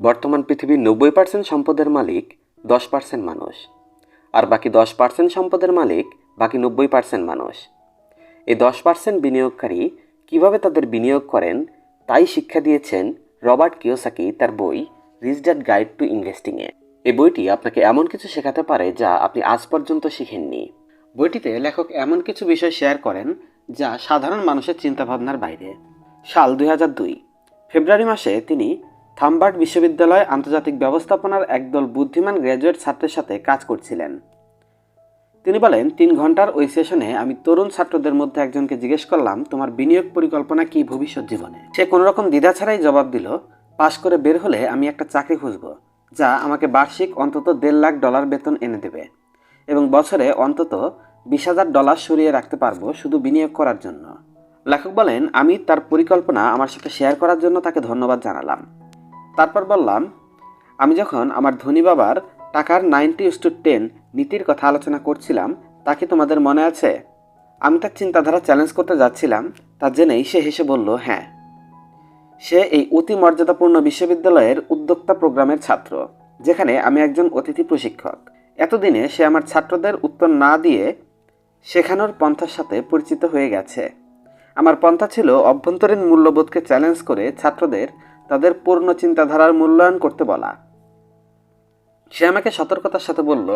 বর্তমান পৃথিবীর নব্বই পার্সেন্ট সম্পদের মালিক দশ পার্সেন্ট মানুষ। আর বাকি দশ পার্সেন্ট সম্পদের মালিক বাকি নব্বই পার্সেন্ট মানুষ। এই দশ পার্সেন্ট বিনিয়োগকারী কীভাবে তাদের বিনিয়োগ করেন, তাই শিক্ষা দিয়েছেন রবার্ট কিওসাকি তার বই রিচ ড্যাড গাইড টু ইনভেস্টিংয়ে এই বইটি আপনাকে এমন কিছু শেখাতে পারে যা আপনি আজ পর্যন্ত শিখেননি। বইটিতে লেখক এমন কিছু বিষয় শেয়ার করেন যা সাধারণ মানুষের চিন্তাভাবনার বাইরে। সাল দুই, ফেব্রুয়ারি মাসে তিনি থাম্বার্ড বিশ্ববিদ্যালয়ে আন্তর্জাতিক ব্যবস্থাপনার একদল বুদ্ধিমান গ্র্যাজুয়েট ছাত্রের সাথে কাজ করছিলেন। তিনি বলেন, তিন ঘণ্টার ওই সেশনে আমি তরুণ ছাত্রদের মধ্যে একজনকে জিজ্ঞেস করলাম, তোমার বিনিয়োগ পরিকল্পনা কি ভবিষ্যৎ জীবনে? সে কোনো রকম দ্বিধা ছাড়াই জবাব দিল, পাশ করে বের হলে আমি একটা চাকরি খুঁজব, যা আমাকে বার্ষিক অন্তত দেড় লাখ ডলার বেতন এনে দেবে এবং বছরে অন্তত বিশ হাজার ডলার সরিয়ে রাখতে পারব শুধু বিনিয়োগ করার জন্য। লেখক বলেন, আমি তার পরিকল্পনা আমার সাথে শেয়ার করার জন্য তাকে ধন্যবাদ জানালাম। তারপর বললাম, আমি যখন আমার ধনী বাবার টাকার নাইনটি টু টেন নীতির কথা আলোচনা করছিলাম, তা কি তোমাদের মনে আছে? আমি তার চিন্তাধারা চ্যালেঞ্জ করতে যাচ্ছিলাম, তা জেনেই সে হেসে বলল হ্যাঁ। সে এই অতি মর্যাদাপূর্ণ বিশ্ববিদ্যালয়ের উদ্যোক্তা প্রোগ্রামের ছাত্র, যেখানে আমি একজন অতিথি প্রশিক্ষক। এতদিনে সে আমার ছাত্রদের উত্তর না দিয়ে শেখানোর পন্থার সাথে পরিচিত হয়ে গেছে। আমার পন্থা ছিল অভ্যন্তরীণ মূল্যবোধকে চ্যালেঞ্জ করে ছাত্রদের তাদের পূর্ণ চিন্তাধারার মূল্যায়ন করতে বলা। সে আমাকে সতর্কতার সাথে বলল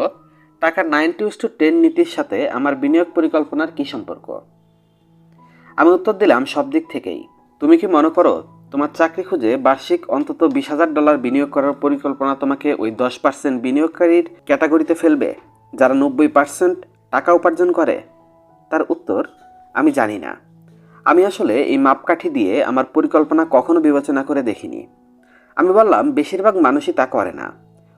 টাকা নাইনটি টু টেন নীতির সাথে আমার বিনিয়োগ পরিকল্পনার কী সম্পর্ক? আমি উত্তর দিলাম, সব দিক থেকেই। তুমি কি মনে করো, তোমার চাকরি খুঁজে বার্ষিক অন্তত বিশ হাজার ডলার বিনিয়োগ করার পরিকল্পনা তোমাকে ওই দশ পার্সেন্ট বিনিয়োগকারীর ক্যাটাগরিতে ফেলবে, যারা নব্বই পার্সেন্ট টাকা উপার্জন করে? তার উত্তর, আমি জানি না। আমি আসলে এই মাপকাঠি দিয়ে আমার পরিকল্পনা কখনো বিবেচনা করে দেখিনি। আমি বললাম, বেশিরভাগ মানুষই তা করে না।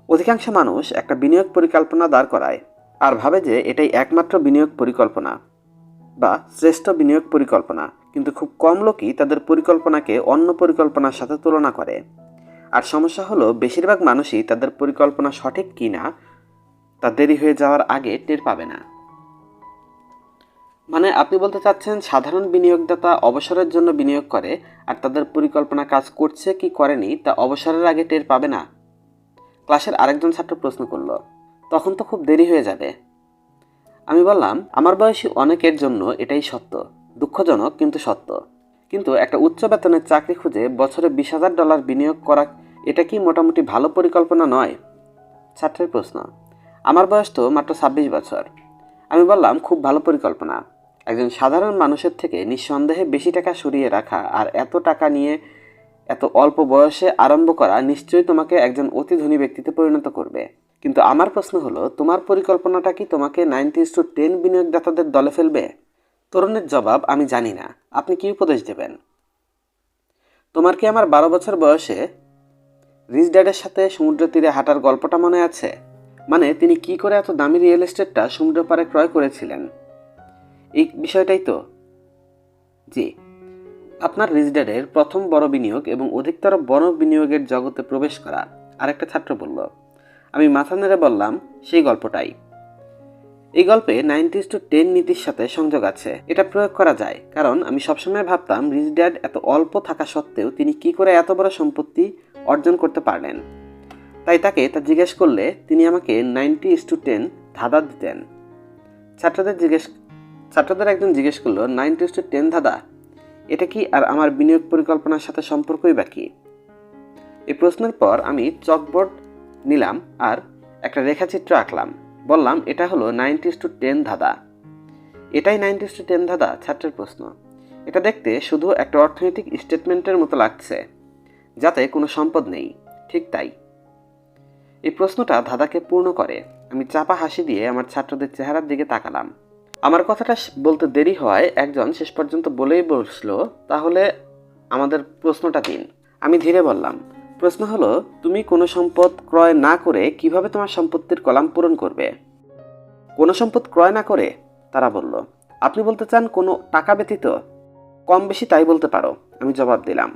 অধিকাংশ মানুষ একটা বিনিয়োগ পরিকল্পনা দাঁড় করায় আর ভাবে যে এটাই একমাত্র বিনিয়োগ পরিকল্পনা বা শ্রেষ্ঠ বিনিয়োগ পরিকল্পনা। কিন্তু খুব কম লোকই তাদের পরিকল্পনাকে অন্য পরিকল্পনার সাথে তুলনা করে। আর সমস্যা হলো, বেশিরভাগ মানুষই তাদের পরিকল্পনা সঠিক কি না তা দেরি হয়ে যাওয়ার আগে টের পাবে না। মানে আপনি বলতে চাচ্ছেন সাধারণ বিনিয়োগদাতা অবসরের জন্য বিনিয়োগ করে আর তাদের পরিকল্পনা কাজ করছে কি করেনি তা অবসরের আগে টের পাবে না? ক্লাসের আরেকজন ছাত্র প্রশ্ন করল, তখন তো খুব দেরি হয়ে যাবে। আমি বললাম, আমার বয়সী অনেকের জন্য এটাই সত্য, দুঃখজনক কিন্তু সত্য। কিন্তু একটা উচ্চ বেতনের চাকরি খুঁজে বছরে বিশ হাজার ডলার বিনিয়োগ করা এটা কি মোটামুটি ভালো পরিকল্পনা নয়? ছাত্রের প্রশ্ন, আমার বয়স তো মাত্র ছাব্বিশ বছর। আমি বললাম, খুব ভালো পরিকল্পনা। একজন সাধারণ মানুষের থেকে নিঃসন্দেহে বেশি টাকা সরিয়ে রাখা আর এত টাকা নিয়ে এত অল্প বয়সে আরম্ভ করা নিশ্চয়ই তোমাকে একজন অতি ধনী ব্যক্তিতে পরিণত করবে। কিন্তু আমার প্রশ্ন হলো, তোমার পরিকল্পনাটা কি তোমাকে নাইনটি টু টেন বিনিয়োগদাতাদের দলে ফেলবে? তরুণের জবাব, আমি জানি না। আপনি কি উপদেশ দেবেন? তোমার কি আমার বারো বছর বয়সে রিচ ড্যাডের সাথে সমুদ্র তীরে হাঁটার গল্পটা মনে আছে? মানে তিনি কি করে এত দামি রিয়েল এস্টেটটা সমুদ্র পাড়ে ক্রয় করেছিলেন? এই বিষয়টাই তো জি আপনার রিচ ড্যাডের প্রথম বড় বিনিয়োগ এবং অধিকতর বড় বিনিয়োগের জগতে প্রবেশ করা। আরেকটা ছাত্র বলল, আমি মাথা নেড়ে বললাম, সেই গল্পটাই। এই গল্পে নাইনটিস টু টেন নীতির সাথে সংযোগ আছে। এটা প্রয়োগ করা যায়। কারণ আমি সবসময় ভাবতাম রিচ ড্যাড এত অল্প থাকা সত্ত্বেও তিনি কি করে এত বড় সম্পত্তি অর্জন করতে পারলেন। তাই তাকে তা জিজ্ঞেস করলে তিনি আমাকে নাইনটি টু টেন ধাঁধা দিতেন। ছাত্রদের জিজ্ঞেস ছাত্রদের একজন জিজ্ঞেস করল নাইন টু টু টেন ধাঁধা এটা কি আর আমার বিনিয়োগ পরিকল্পনার সাথে সম্পর্কই বা কি? এই প্রশ্নের পর আমি চকবোর্ড নিলাম আর একটা রেখাচিত্র আঁকলাম। বললাম, এটা হলো নাইনটিস টু টেন ধাঁধা এটাই নাইনটিস টু টেন ধাঁধা ছাত্রের প্রশ্ন। এটা দেখতে শুধু একটা অর্থনৈতিক স্টেটমেন্টের মতো লাগছে, যাতে কোনো সম্পদ নেই। ঠিক তাই। এই প্রশ্নটা ধাঁধাকে পূর্ণ করে। আমি চাপা হাসি দিয়ে আমার ছাত্রদের চেহারার দিকে তাকালাম। আমার কথাটা বলতে দেরি হওয়ায় একজন শেষ পর্যন্ত বলেই বসল, তাহলে আমাদের প্রশ্নটা দিন। আমি ধীরে বললাম, প্রশ্ন হলো, তুমি কোনো সম্পদ ক্রয় না করে কীভাবে তোমার সম্পত্তির কলাম পূরণ করবে? কোনো সম্পদ ক্রয় না করে? তারা বলল, আপনি বলতে চান কোনো টাকা ব্যতীত? কম বেশি তাই বলতে পারো, আমি জবাব দিলাম।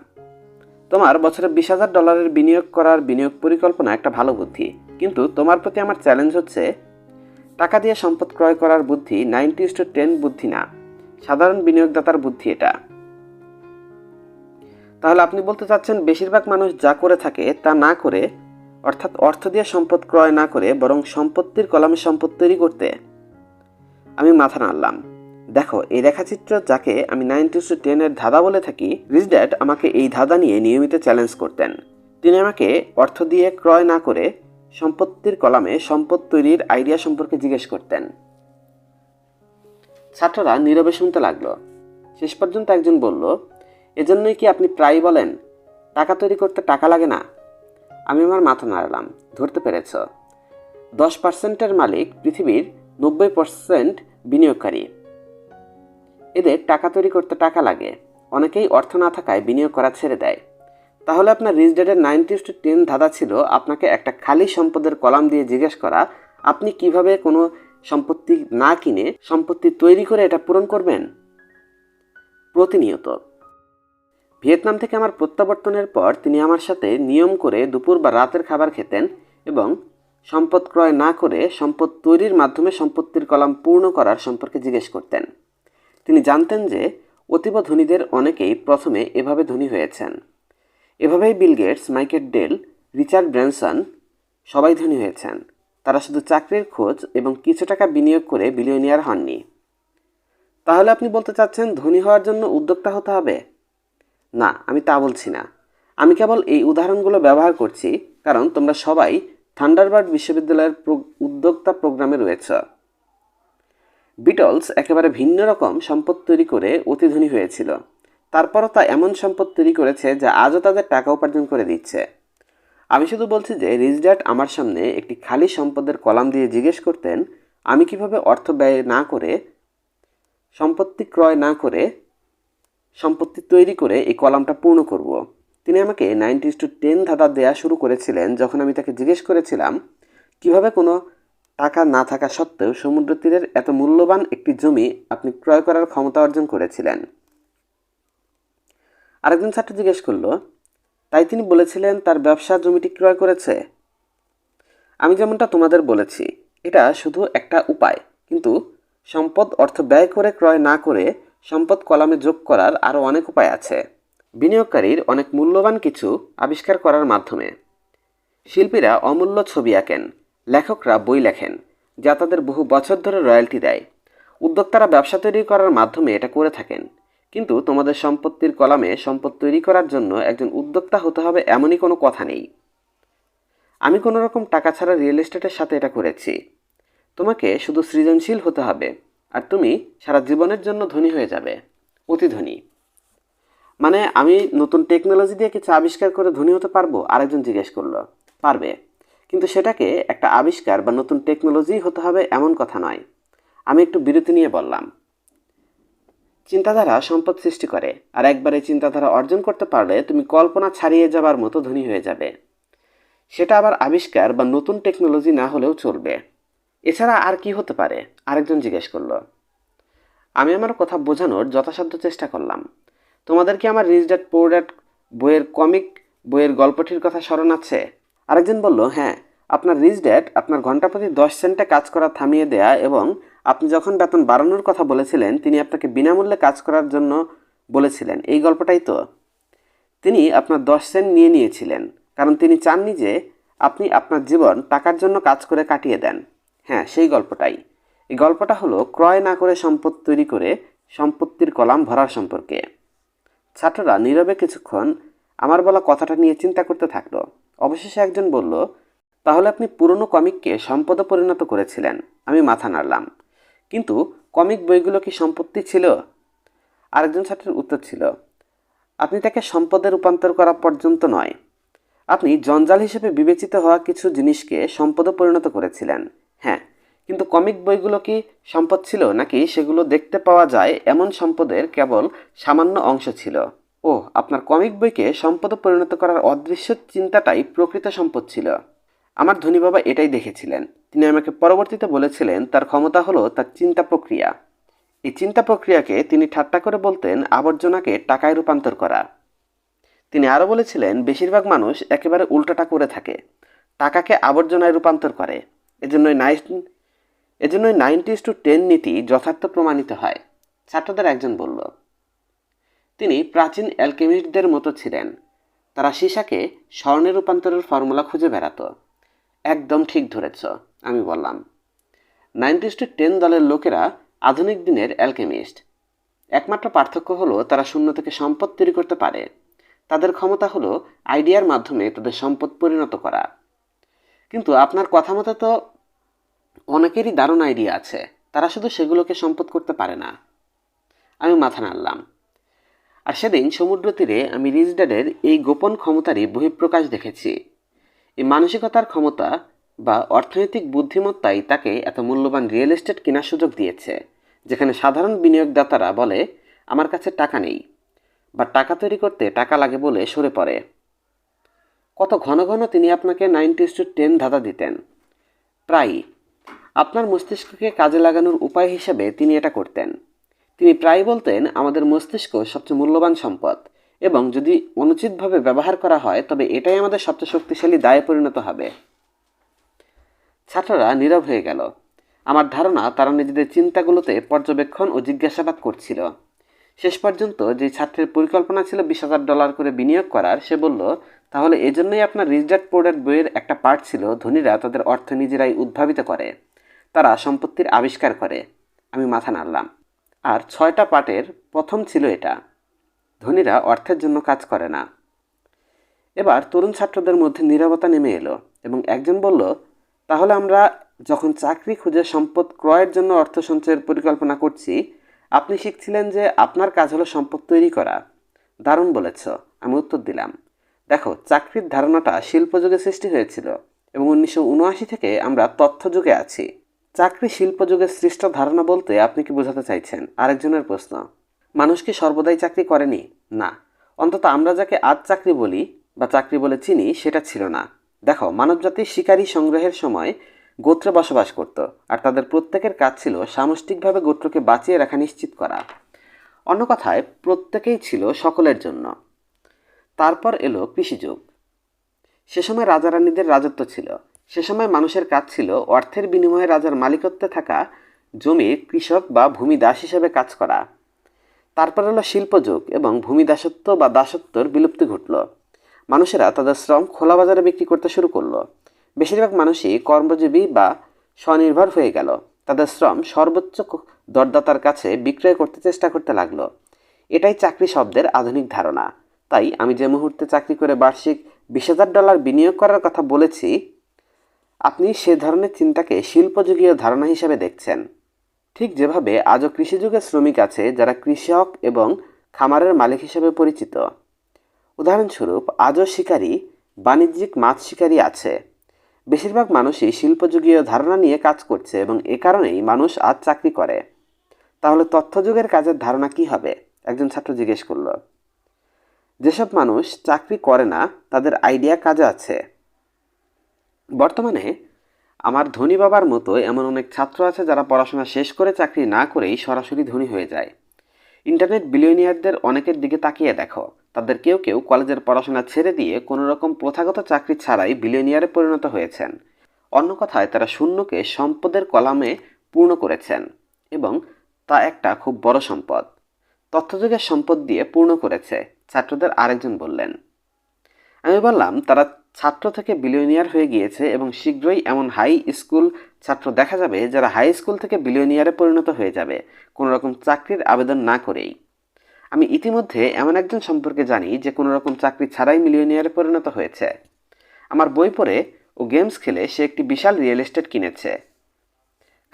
তোমার বছরে বিশ হাজার ডলারের বিনিয়োগ করার বিনিয়োগ পরিকল্পনা একটা ভালো বুদ্ধি, কিন্তু তোমার প্রতি আমার চ্যালেঞ্জ হচ্ছে টাকা দিয়ে সম্পদ ক্রয় করার বুদ্ধি নাইনটি টু টেন বুদ্ধি না। সাধারণ বিনিয়োগদাতার বুদ্ধি এটা। তাহলে আপনি বলতে চাচ্ছেন বেশিরভাগ মানুষ যা করে থাকে তা না করে, অর্থাৎ অর্থ দিয়ে সম্পদ ক্রয় না করে, বরং সম্পত্তির কলামে সম্পদ তৈরি করতে। আমি মাথা নাড়লাম। দেখো, এই রেখাচিত্র যাকে আমি নাইন টু টেনের ধাঁধা বলে থাকি, রিচ ড্যাড আমাকে এই ধাঁধা নিয়ে নিয়মিত চ্যালেঞ্জ করতেন। তিনি আমাকে অর্থ দিয়ে ক্রয় না করে সম্পত্তির কলামে সম্পদ তৈরির আইডিয়া সম্পর্কে জিজ্ঞেস করতেন। ছাত্ররা নীরবে শুনতে লাগল। শেষ পর্যন্ত একজন বলল, এজন্যই কি আপনি প্রায় বলেন, টাকা তৈরি করতে টাকা লাগে না? আমি আমার মাথা নাড়লাম, ধরতে পেরেছ। দশ পার্সেন্টের মালিক পৃথিবীর নব্বই পার্সেন্ট বিনিয়োগকারী। এদের টাকা তৈরি করতে টাকা লাগে, অনেকেই অর্থ না থাকায় বিনিয়োগ করা ছেড়ে দেয়। তাহলে আপনার রিচ ডেটের নাইনটি টু টেন ধাঁধা ছিল আপনাকে একটা খালি সম্পদের কলাম দিয়ে জিজ্ঞেস করা, আপনি কীভাবে কোনো সম্পত্তি না কিনে সম্পত্তি তৈরি করে এটা পূরণ করবেন? প্রতিনিয়ত। ভিয়েতনাম থেকে আমার প্রত্যাবর্তনের পর তিনি আমার সাথে নিয়ম করে দুপুর বা রাতের খাবার খেতেন এবং সম্পদ ক্রয় না করে সম্পদ তৈরির মাধ্যমে সম্পত্তির কলাম পূর্ণ করার সম্পর্কে জিজ্ঞেস করতেন। তিনি জানতেন যে অতীব ধনীদের অনেকেই প্রথমে এভাবে ধনী হয়েছেন। এভাবেই Bill Gates, Michael Dell, Richard Branson সবাই ধনী হয়েছেন। তারা শুধু চাকরির খোঁজ এবং কিছু টাকা বিনিয়োগ করে বিলিয়নিয়ার হননি। তাহলে আপনি বলতে চাচ্ছেন ধনী হওয়ার জন্য উদ্যোক্তা হতে হবে? না, আমি তা বলছি না। আমি কেবল এই উদাহরণগুলো ব্যবহার করছি, কারণ তোমরা সবাই থান্ডারবার্ড বিশ্ববিদ্যালয়ের উদ্যোক্তা প্রোগ্রামে রয়েছে। বিটলস একেবারে ভিন্ন রকম সম্পদ তৈরি করে অতি ধনী হয়েছিল। তারপরও তা এমন সম্পদ তৈরি করেছে যা আজও তাদের টাকা উপার্জন করে দিচ্ছে। আমি শুধু বলছি যে রিজডাট আমার সামনে একটি খালি সম্পদের কলাম দিয়ে জিজ্ঞেস করতেন, আমি কীভাবে অর্থ ব্যয় না করে, সম্পত্তি ক্রয় না করে, সম্পত্তি তৈরি করে এই কলামটা পূর্ণ করব? তিনি আমাকে নাইনটিস টু টেন ধাঁধা দেয়া শুরু করেছিলেন যখন আমি তাকে জিজ্ঞেস করেছিলাম, কীভাবে কোনো টাকা না থাকা সত্ত্বেও সমুদ্র তীরের এত মূল্যবান একটি জমি আপনি ক্রয় করার ক্ষমতা অর্জন করেছিলেন? আরেকজন ছাত্র জিজ্ঞেস করল, তাই তিনি বলেছিলেন তার ব্যবসা জমিটি ক্রয় করেছে? আমি যেমনটা তোমাদের বলেছি, এটা শুধু একটা উপায়। কিন্তু সম্পদ অর্থ ব্যয় করে ক্রয় না করে সম্পদ কলামে যোগ করার আরও অনেক উপায় আছে। বিনিয়োগকারীর অনেক মূল্যবান কিছু আবিষ্কার করার মাধ্যমে। শিল্পীরা অমূল্য ছবি আঁকেন, লেখকরা বই লেখেন, যা তাদের বহু বছর ধরে রয়্যালটি দেয়। উদ্যোক্তারা ব্যবসা তৈরি করার মাধ্যমে এটা করে থাকেন। কিন্তু তোমাদের সম্পত্তির কলামে সম্পদ তৈরি করার জন্য একজন উদ্যোক্তা হতে হবে এমনই কোনো কথা নেই। আমি কোনো রকম টাকা ছাড়া রিয়েল এস্টেটের সাথে এটা করেছি। তোমাকে শুধু সৃজনশীল হতে হবে আর তুমি সারা জীবনের জন্য ধনী হয়ে যাবে, অতি ধনী। মানে আমি নতুন টেকনোলজি দিয়ে কিছু আবিষ্কার করে ধনী হতে পারব? আরেকজন জিজ্ঞেস করল। পারবে। কিন্তু সেটাকে একটা আবিষ্কার বা নতুন টেকনোলজি হতে হবে এমন কথা নয়। আমি একটু বিরতি নিয়ে বললাম। চিন্তাধারা সম্পদ সৃষ্টি করে, আর একবার এই চিন্তাধারা অর্জন করতে পারলে তুমি কল্পনা ছাড়িয়ে যাবার মতো ধনী হয়ে যাবে। সেটা আবার আবিষ্কার বা নতুন টেকনোলজি না হলেও চলবে। এছাড়া আর কি হতে পারে? আরেকজন জিজ্ঞেস করল। আমি আমার কথা বোঝানোর যথাসাধ্য চেষ্টা করলাম। তোমাদের কি আমার রিচ ড্যাট পোর ড্যাট বইয়ের কমিক বইয়ের গল্পটির কথা স্মরণ আছে? আরেকজন বলল হ্যাঁ আপনার রিচ ড্যাট আপনার ঘণ্টা প্রতি দশ সেন্টে কাজ করা থামিয়ে দেয়া এবং আপনি যখন বেতন বাড়ানোর কথা বলেছিলেন, তিনি আপনাকে বিনামূল্যে কাজ করার জন্য বলেছিলেন। এই গল্পটাই তো। তিনি আপনার দশ সেন্ট নিয়ে নিয়েছিলেন, কারণ তিনি চাননি যে আপনি আপনার জীবন টাকার জন্য কাজ করে কাটিয়ে দেন। হ্যাঁ সেই গল্পটাই। এই গল্পটা হলো ক্রয় না করে সম্পদ তৈরি করে সম্পত্তির কলাম ভরার সম্পর্কে। ছাত্ররা নীরবে কিছুক্ষণ আমার বলা কথাটা নিয়ে চিন্তা করতে থাকল। অবশেষে একজন বলল, তাহলে আপনি পুরনো কমিককে সম্পদে পরিণত করেছিলেন। আমি মাথা নাড়লাম। কিন্তু কমিক বইগুলো কি সম্পত্তি ছিল? আরেকজন ছাত্রের উত্তর ছিল, আপনি তাকে সম্পদে রূপান্তর করা পর্যন্ত নয়। আপনি জঞ্জাল হিসেবে বিবেচিত হওয়া কিছু জিনিসকে সম্পদে পরিণত করেছিলেন। হ্যাঁ কিন্তু কমিক বইগুলো কি সম্পদ ছিল নাকি সেগুলো দেখতে পাওয়া যায় এমন সম্পদের কেবল সামান্য অংশ ছিল? ও আপনার কমিক বইকে সম্পদে পরিণত করার অদৃশ্য চিন্তাটাই প্রকৃত সম্পদ ছিল। আমার ধনী বাবা এটাই দেখেছিলেন। তিনি আমাকে পরবর্তীতে বলেছিলেন, তার ক্ষমতা হলো তার চিন্তা প্রক্রিয়া। এই চিন্তা প্রক্রিয়াকে তিনি ঠাট্টা করে বলতেন আবর্জনাকে টাকায় রূপান্তর করা। তিনি আরও বলেছিলেন, বেশিরভাগ মানুষ একেবারে উল্টোটা করে থাকে। টাকাকে আবর্জনায় রূপান্তর করে। এজন্যই নাইন, এজন্যই নাইনটি টু টেন নীতি যথার্থ প্রমাণিত হয়। ছাত্রদের একজন বলল। তিনি প্রাচীন অ্যালকেমিস্টদের মতো ছিলেন। তারা সীসাকে স্বর্ণে রূপান্তরের ফর্মুলা খুঁজে বেড়াতো। একদম ঠিক ধরেছ, আমি বললাম। নাইনটিস টু টেন দলের লোকেরা আধুনিক দিনের অ্যালকেমিস্ট। একমাত্র পার্থক্য হলো তারা শূন্য থেকে সম্পদ তৈরি করতে পারে। তাদের ক্ষমতা হলো আইডিয়ার মাধ্যমে তাদের সম্পদ পরিণত করা। কিন্তু আপনার কথা মতো তো অনেকেরই দারুণ আইডিয়া আছে, তারা শুধু সেগুলোকে সম্পদ করতে পারে না। আমি মাথা নাড়লাম। আর সেদিন সমুদ্র তীরে আমি রিচ ড্যাডের এই গোপন ক্ষমতারই বহিঃপ্রকাশ দেখেছি। এই মানসিকতার ক্ষমতা বা অর্থনৈতিক বুদ্ধিমত্তাই তাকে এত মূল্যবান রিয়েল এস্টেট কেনার সুযোগ দিয়েছে, যেখানে সাধারণ বিনিয়োগদাতারা বলে, আমার কাছে টাকা নেই বা টাকা তৈরি করতে টাকা লাগে বলে সরে পড়ে। কত ঘন ঘন তিনি আপনাকে নাইনটি টু টেন ধাঁধা দিতেন। প্রায়ই আপনার মস্তিষ্ককে কাজে লাগানোর উপায় হিসেবে তিনি এটা করতেন। তিনি প্রায় বলতেন, আমাদের মস্তিষ্ক সবচেয়ে মূল্যবান সম্পদ। এবং যদি অনুচিতভাবে ব্যবহার করা হয়, তবে এটাই আমাদের সবচেয়ে শক্তিশালী দায়ে পরিণত হবে। ছাত্ররা নীরব হয়ে গেল। আমার ধারণা, তারা নিজেদের চিন্তাগুলোতে পর্যবেক্ষণ ও জিজ্ঞাসাবাদ করছিল। শেষ পর্যন্ত যে ছাত্রের পরিকল্পনা ছিল বিশ হাজার ডলার করে বিনিয়োগ করার, সে বলল, তাহলে এজন্যই আপনার রিজডার্ট পোর্ডের বইয়ের একটা পার্ট ছিল, ধনীরা তাদের অর্থ নিজেরাই উদ্ভাবিত করে। তারা সম্পত্তির আবিষ্কার করে। আমি মাথা নাড়লাম। আর ছয়টা পার্টের প্রথম ছিল এটা। ধনীরা অর্থের জন্য কাজ করে না। এবার তরুণ ছাত্রদের মধ্যে নীরবতা নেমে এলো এবং একজন বলল, তাহলে আমরা যখন চাকরি খুঁজে সম্পদ ক্রয়ের জন্য অর্থ সঞ্চয়ের পরিকল্পনা করছি, আপনি শিখছিলেন যে আপনার কাজ হলো সম্পদ তৈরি করা। দারুণ বলেছ, আমি উত্তর দিলাম। দেখো, চাকরির ধারণাটা শিল্পযুগে সৃষ্টি হয়েছিল এবং উনিশশো উনআশি থেকে আমরা তথ্যযুগে আছি। চাকরি শিল্পযুগের সৃষ্ট ধারণা বলতে আপনি কি বোঝাতে চাইছেন? আরেকজনের প্রশ্ন। মানুষ কি সর্বদাই চাকরি করেনি? না। অন্তত আমরা যাকে আজ চাকরি বলি বা চাকরি বলে চিনি, সেটা ছিল না। দেখো মানবজাতি শিকারী সংগ্রহের সময় গোত্রে বসবাস করত, আর তাদের প্রত্যেকের কাজ ছিল সামষ্টিকভাবে গোত্রকে বাঁচিয়ে রাখা নিশ্চিত করা। অন্য কথায়, প্রত্যেকেই ছিল সকলের জন্য। তারপর এলো কৃষিযুগ। সে সময় রাজা রানীদের রাজত্ব ছিল। সে সময় মানুষের কাজ ছিল অর্থের বিনিময়ে রাজার মালিকত্বে থাকা জমির কৃষক বা ভূমি দাস হিসেবে কাজ করা। তারপর হলো শিল্পযোগ এবং ভূমি দাসত্ব বা দাসত্বর বিলুপ্তি ঘটল। মানুষেরা তাদের শ্রম খোলা বাজারে বিক্রি করতে শুরু করল। বেশিরভাগ মানুষই কর্মজীবী বা স্বনির্ভর হয়ে গেল। তাদের শ্রম সর্বোচ্চ দরদাতার কাছে বিক্রয় করতে চেষ্টা করতে লাগল। এটাই চাকরি শব্দের আধুনিক ধারণা। তাই আমি যে মুহূর্তে চাকরি করে বার্ষিক বিশ হাজার ডলার বিনিয়োগ করার কথা বলেছি, আপনি সে ধরনের চিন্তাকে শিল্পযুগীয় ধারণা হিসেবে দেখছেন। ঠিক যেভাবে আজও কৃষিযুগের শ্রমিক আছে যারা কৃষক এবং খামারের মালিক হিসেবে পরিচিত। উদাহরণস্বরূপ, আজও শিকারী, বাণিজ্যিক মাছ শিকারী আছে। বেশিরভাগ মানুষই শিল্পযুগীয় ধারণা নিয়ে কাজ করছে এবং এ কারণেই মানুষ আজ চাকরি করে। তাহলে তথ্যযুগের কাজের ধারণা কি হবে? একজন ছাত্র জিজ্ঞেস করল। যেসব মানুষ চাকরি করে না, তাদের আইডিয়া কাজে আছে। বর্তমানে আমার ধনী বাবার মতো এমন অনেক ছাত্র আছে যারা পড়াশোনা শেষ করে চাকরি না করেই সরাসরি ধনী হয়ে যায়। ইন্টারনেট বিলিয়নিয়ারদের অনেকের দিকে তাকিয়ে দেখো। তাদের কেউ কেউ কলেজের পড়াশোনা ছেড়ে দিয়ে কোনো রকম প্রথাগত চাকরি ছাড়াই বিলিয়নিয়ারে পরিণত হয়েছেন। অন্য কথায়, তারা শূন্যকে সম্পদের কলামে পূর্ণ করেছেন এবং তা একটা খুব বড় সম্পদ। তথ্যযুগের সম্পদ দিয়ে পূর্ণ করেছে, ছাত্রদের আরেকজন বললেন। আমি বললাম, তারা ছাত্র থেকে বিলিয়নিয়ার হয়ে গিয়েছে এবং শীঘ্রই এমন হাই স্কুল ছাত্র দেখা যাবে যারা হাই স্কুল থেকে বিলিয়নিয়ারে পরিণত হয়ে যাবে কোনো রকম চাকরির আবেদন না করেই। আমি ইতিমধ্যে এমন একজন সম্পর্কে জানি যে কোনো রকম চাকরি ছাড়াই মিলিয়নিয়ারে পরিণত হয়েছে। আমার বই পড়ে ও গেমস খেলে সে একটি বিশাল রিয়েল এস্টেট কিনেছে।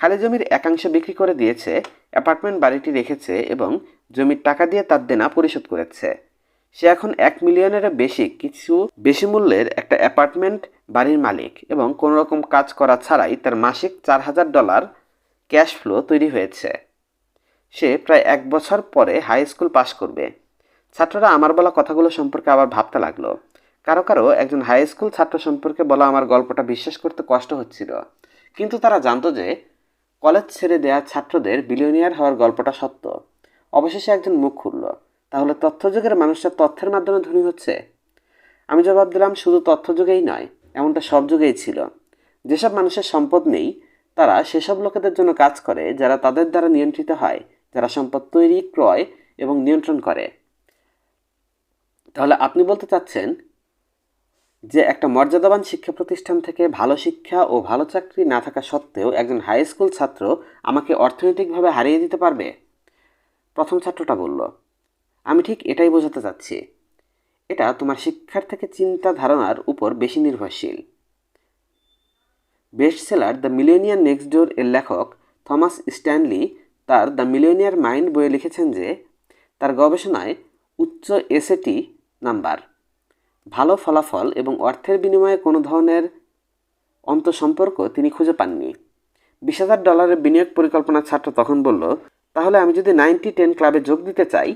খালি জমির একাংশ বিক্রি করে দিয়েছে অ্যাপার্টমেন্ট বাড়িটি রেখেছে এবং জমির টাকা দিয়ে তার দেনা পরিশোধ করেছে। সে এখন এক মিলিয়নের বেশি, কিছু বেশি মূল্যের একটা অ্যাপার্টমেন্ট বাড়ির মালিক এবং কোনো রকম কাজ করা ছাড়াই তার মাসিক চার হাজার ডলার ক্যাশ ফ্লো তৈরি হয়েছে। সে প্রায় এক বছর পরে হাই স্কুল পাশ করবে। ছাত্ররা আমার বলা কথাগুলো সম্পর্কে আবার ভাবতে লাগল। কারও কারও একজন হাই স্কুল ছাত্র সম্পর্কে বলা আমার গল্পটা বিশ্বাস করতে কষ্ট হচ্ছিল। কিন্তু তারা জানতো যে কলেজ ছেড়ে দেওয়া ছাত্রদের বিলিয়নিয়ার হওয়ার গল্পটা সত্য। অবশেষে একজন মুখ খুলল। তাহলে তথ্যযুগের মানুষরা তথ্যের মাধ্যমে ধনী হচ্ছে? আমি জবাব দিলাম, শুধু তথ্যযুগেই নয়, এমনটা সব যুগেই ছিল। যেসব মানুষের সম্পদ নেই, তারা সেসব লোকেদের জন্য কাজ করে, যারা তাদের দ্বারা নিয়ন্ত্রিত হয়, যারা সম্পদ তৈরি, ক্রয় এবং নিয়ন্ত্রণ করে। তাহলে আপনি বলতে চাচ্ছেন যে একটা মর্যাদাবান শিক্ষা প্রতিষ্ঠান থেকে ভালো শিক্ষা ও ভালো চাকরি না থাকা সত্ত্বেও একজন হাই স্কুল ছাত্র আমাকে অর্থনৈতিকভাবে হারিয়ে দিতে পারবে? প্রথম ছাত্রটা বলল। আমি ঠিক এটাই বোঝাতে চাচ্ছি। এটা তোমার শিক্ষার থেকে চিন্তা ধারণার উপর বেশি নির্ভরশীল। Best seller the millionaire next door এর লেখক থমাস স্ট্যানলি তার দ্য মিলিয়নিয়ার মাইন্ড বইয়ে লিখেছেন যে, তার গবেষণায় উচ্চ এসএটি নাম্বার, ভালো ফলাফল এবং অর্থের বিনিময়ে কোনো ধরনের অন্তঃসম্পর্ক তিনি খুঁজে পাননি। বিশ হাজার ডলারের বিনিয়োগ পরিকল্পনার ছাত্র তখন বলল, তাহলে আমি যদি নাইনটি টেন ক্লাবে যোগ দিতে চাই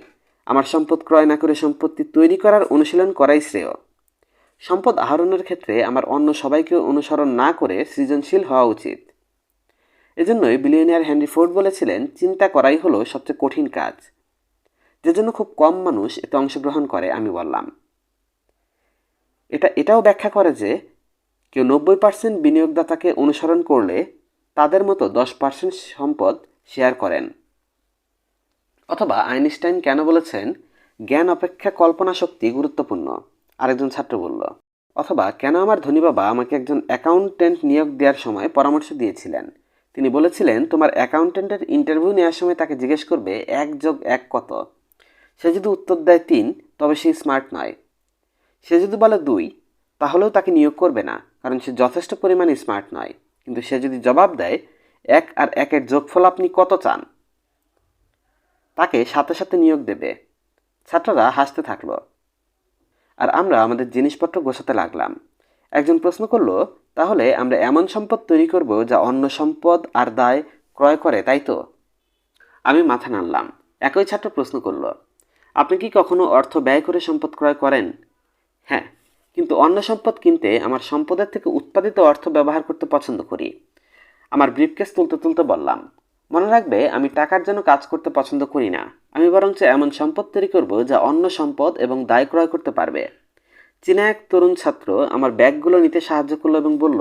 আমার সম্পদ ক্রয় না করে সম্পত্তি তৈরি করার অনুশীলন করাই শ্রেয়। সম্পদ আহরণের ক্ষেত্রে আমার অন্য সবাইকে অনুসরণ না করে সৃজনশীল হওয়া উচিত। এজন্যই বিলিয়নিয়ার হেনরি ফোর্ড বলেছিলেন, চিন্তা করাই হলো সবচেয়ে কঠিন কাজ। যে জন্য খুব কম মানুষ এতে অংশগ্রহণ করে, আমি বললাম। এটা, এটাও ব্যাখ্যা করে যে, কেউ নব্বই পার্সেন্ট বিনিয়োগদাতাকে অনুসরণ করলে তাদের মতো দশ পার্সেন্ট সম্পদ শেয়ার করেন। অথবা আইনস্টাইন কেন বলেছেন, জ্ঞান অপেক্ষা কল্পনা শক্তি গুরুত্বপূর্ণ আরেকজন ছাত্র বলল, অথবা কেন আমার ধনী বাবা আমাকে একজন অ্যাকাউন্টেন্ট নিয়োগ দেওয়ার সময় পরামর্শ দিয়েছিলেন? তিনি বলেছিলেন, তোমার অ্যাকাউন্টেন্টের ইন্টারভিউ নেওয়ার সময় তাকে জিজ্ঞেস করবে এক যোগ এক কত। সে যদি উত্তর দেয় তিন, তবে সে স্মার্ট নয়। সে যদি বলে দুই, তাহলেও তাকে নিয়োগ করবে না, কারণ সে যথেষ্ট পরিমাণে স্মার্ট নয়। কিন্তু সে যদি জবাব দেয়, এক আর একের যোগফল আপনি কত চান? তাকে সাথে সাথে নিয়োগ দেবে। ছাত্ররা হাসতে থাকল। আর আমরা আমাদের জিনিসপত্র গোছাতে লাগলাম। একজন প্রশ্ন করল, তাহলে আমরা এমন সম্পদ তৈরি করব যা অন্য সম্পদ আর দায় ক্রয় করে, তাই তো? আমি মাথা নাড়লাম। একই ছাত্র প্রশ্ন করল, আপনি কি কখনো অর্থ ব্যয় করে সম্পদ ক্রয় করেন? হ্যাঁ কিন্তু অন্য সম্পদ কিনতে আমার সম্পদের থেকে উৎপাদিত অর্থ ব্যবহার করতে পছন্দ করি। আমার ব্রিফকেস তুলতে তুলতে বললাম মনে রাখবে, আমি টাকার জন্য কাজ করতে পছন্দ করি না। আমি বরঞ্চ এমন সম্পদ তৈরি করব যা অন্য সম্পদ এবং দায় ক্রয় করতে পারবে। চীনা এক তরুণ ছাত্র আমার ব্যাগগুলো নিতে সাহায্য করল এবং বলল,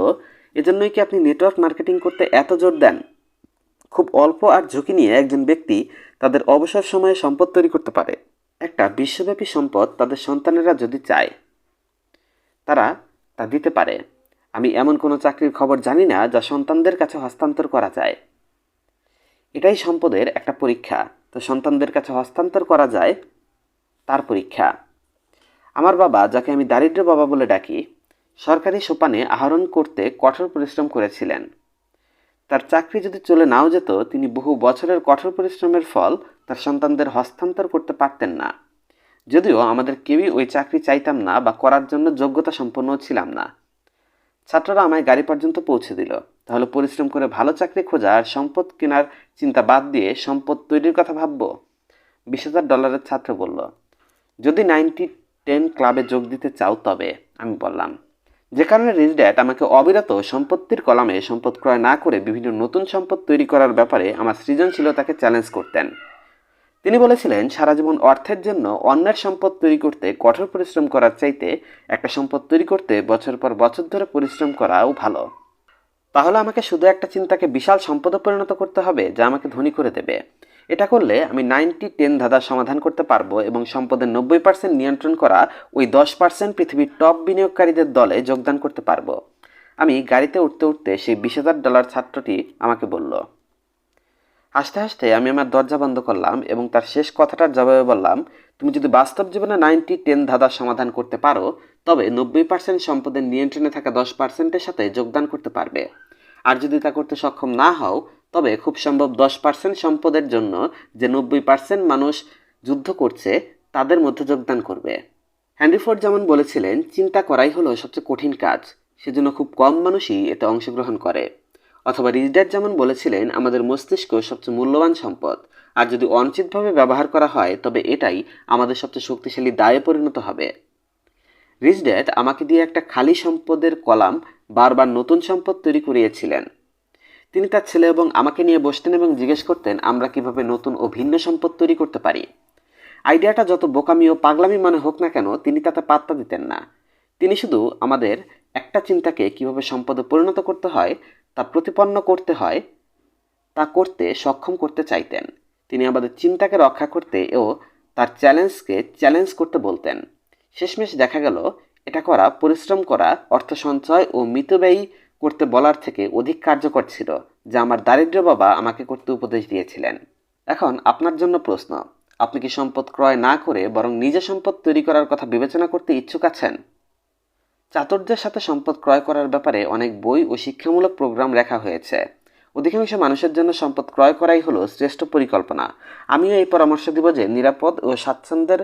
এজন্যই কি আপনি নেটওয়ার্ক মার্কেটিং করতে এত জোর দেন? খুব অল্প আর ঝুঁকি নিয়ে একজন ব্যক্তি তাদের অবসর সময়ে সম্পদ তৈরি করতে পারে। একটা বিশ্বব্যাপী সম্পদ তাদের সন্তানেরা যদি চায়, তারা তা দিতে পারে। আমি এমন কোনো চাকরির খবর জানি না যা সন্তানদের কাছে হস্তান্তর করা যায়। এটাই সম্পদের একটা পরীক্ষা। তো সন্তানদের কাছে হস্তান্তর করা যায় তার পরীক্ষা। আমার বাবা, যাকে আমি দারিদ্র বাবা বলে ডাকি, সরকারি সোপানে আহরণ করতে কঠোর পরিশ্রম করেছিলেন। তার চাকরি যদি চলে নাও যেত, তিনি বহু বছরের কঠোর পরিশ্রমের ফল তার সন্তানদের হস্তান্তর করতে পারতেন না। যদিও আমাদের কেউই ওই চাকরি চাইতাম না বা করার জন্য যোগ্যতা সম্পন্ন ছিলাম না। ছাত্ররা আমায় গাড়ি পর্যন্ত পৌঁছে দিল। তাহলে পরিশ্রম করে ভালো চাকরি খোঁজা আর সম্পদ কেনার চিন্তা বাদ দিয়ে সম্পদ তৈরির কথা ভাববো? বিশ হাজার ডলারের ছাত্র বলল, যদি নাইনটি টেন ক্লাবে যোগ দিতে চাও তবে, আমি বললাম। যে কারণে রিচ ড্যাড আমাকে অবিরত সম্পত্তির কলামে সম্পদ ক্রয় না করে বিভিন্ন নতুন সম্পদ তৈরি করার ব্যাপারে আমার সৃজনশীলতাকে চ্যালেঞ্জ করতেন। তিনি বলেছিলেন, সারা জীবন অর্থের জন্য অন্যের সম্পদ তৈরি করতে কঠোর পরিশ্রম করার চাইতে একটা সম্পদ তৈরি করতে বছর পর বছর ধরে পরিশ্রম করাও ভালো। তাহলে আমাকে শুধু একটা চিন্তাকে বিশাল সম্পদে পরিণত করতে হবে যা আমাকে ধনী করে দেবে। এটা করলে আমি নাইনটি টেন ধাঁধার সমাধান করতে পারব এবং সম্পদের নব্বই পার্সেন্ট নিয়ন্ত্রণ করা ওই দশ পার্সেন্ট পৃথিবীর টপ বিনিয়োগকারীদের দলে যোগদান করতে পারব। আমি গাড়িতে উঠতে উঠতে সেই বিশ হাজার ডলার ছাত্রটি আমাকে বলল হাসতে হাসতে আমি আমার দরজা বন্ধ করলাম এবং তার শেষ কথাটার জবাবে বললাম, তুমি যদি বাস্তব জীবনে নাইনটি টেন ধাঁধার সমাধান করতে পারো, তবে নব্বই পার্সেন্ট সম্পদের নিয়ন্ত্রণে থাকা দশ পার্সেন্টের সাথে যোগদান করতে পারবে। আর যদি তা করতে সক্ষম না হও, তবে খুব সম্ভব দশ পার্সেন্ট সম্পদের জন্য যে নব্বই পার্সেন্ট মানুষ যুদ্ধ করছে, তাদের মধ্যে যোগদান করবে। হ্যান্ড্রিফোর্ড যেমন বলেছিলেন, চিন্তা করাই হলো সবচেয়ে কঠিন কাজ। সেজন্য খুব কম মানুষই এতে অংশগ্রহণ করে। অথবা রিজডার যেমন বলেছিলেন, আমাদের মস্তিষ্ক সবচেয়ে মূল্যবান সম্পদ। আর যদি অনুচিতভাবে ব্যবহার করা হয়, তবে এটাই আমাদের সবচেয়ে শক্তিশালী দায়ে পরিণত হবে। ড্যাড আমাকে দিয়ে একটা খালি সম্পদের কলাম বারবার নতুন সম্পদ তৈরি করিয়েছিলেন। তিনি তার ছেলে এবং আমাকে নিয়ে বসতেন এবং জিজ্ঞেস করতেন, আমরা কীভাবে নতুন ও ভিন্ন সম্পদ তৈরি করতে পারি? আইডিয়াটা যত বোকামি ও পাগলামি মানে হোক না কেন, তিনি তাতে পাত্তা দিতেন না। তিনি শুধু আমাদের একটা চিন্তাকে কীভাবে সম্পদে পরিণত করতে হয় তা প্রতিপন্ন করতে হয়, তা করতে সক্ষম করতে চাইতেন। তিনি আমাদের চিন্তাকে রক্ষা করতে ও তার চ্যালেঞ্জকে চ্যালেঞ্জ করতে বলতেন। শেষমেশ দেখা গেল, এটা করা পরিশ্রম করা, অর্থ সঞ্চয় ও মিতব্যয়ী করতে বলার থেকে অধিক কার্যকর ছিল, যা আমার দারিদ্র্য বাবা আমাকে করতে উপদেশ দিয়েছিলেন। এখন আপনার জন্য প্রশ্ন, আপনি কি সম্পদ ক্রয় না করে বরং নিজে সম্পদ তৈরি করার কথা বিবেচনা করতে ইচ্ছুক আছেন? চাতুর্যের সাথে সম্পদ ক্রয় করার ব্যাপারে অনেক বই ও শিক্ষামূলক প্রোগ্রাম লেখা হয়েছে। অধিকাংশ মানুষের জন্য সম্পদ ক্রয় করাই হলো শ্রেষ্ঠ পরিকল্পনা। আমিও এই পরামর্শ দিব যে নিরাপদ ও স্বাচ্ছন্দ্যের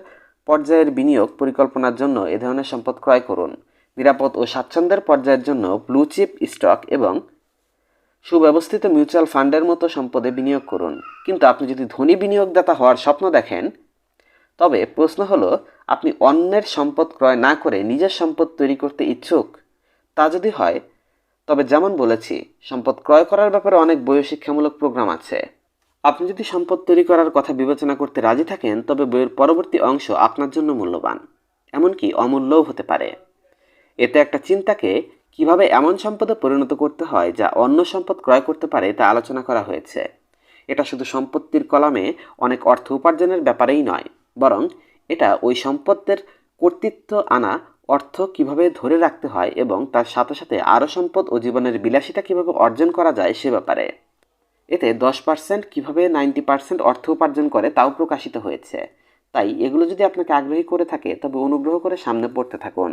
পর্যায়ের বিনিয়োগ পরিকল্পনার জন্য এ ধরনের সম্পদ ক্রয় করুন। নিরাপদ ও স্বাচ্ছন্দ্যের পর্যায়ের জন্য ব্লু চিপ স্টক এবং সুব্যবস্থিত মিউচুয়াল ফান্ডের মতো সম্পদে বিনিয়োগ করুন। কিন্তু আপনি যদি ধনী বিনিয়োগদাতা হওয়ার স্বপ্ন দেখেন, তবে প্রশ্ন হলো আপনি অন্যের সম্পদ ক্রয় না করে নিজের সম্পদ তৈরি করতে ইচ্ছুক, তা যদি হয়, তবে যেমন বলেছি, সম্পদ ক্রয় করার ব্যাপারে অনেক বই শিক্ষামূলক প্রোগ্রাম আছে। আপনি যদি সম্পদ তৈরি করার কথা বিবেচনা করতে রাজি থাকেন, তবে বইয়ের পরবর্তী অংশ আপনার জন্য মূল্যবান, এমনকি অমূল্যও হতে পারে। এতে একটা চিন্তাকে কীভাবে এমন সম্পদে পরিণত করতে হয়, যা অন্য সম্পদ ক্রয় করতে পারে, তা আলোচনা করা হয়েছে। এটা শুধু সম্পত্তির কলামে অনেক অর্থ উপার্জনের ব্যাপারেই নয়, বরং এটা ওই সম্পদের কর্তৃত্ব আনা অর্থ কীভাবে ধরে রাখতে হয় এবং তার সাথে সাথে আরও সম্পদ ও জীবনের বিলাসিতা কীভাবে অর্জন করা যায় সে ব্যাপারে। এতে দশ পার্সেন্ট কীভাবে নাইনটি পার্সেন্ট অর্থ উপার্জন করে তাও প্রকাশিত হয়েছে। তাই এগুলো যদি আপনাকে আগ্রহী করে থাকে, তবে অনুগ্রহ করে সামনে পড়তে থাকুন।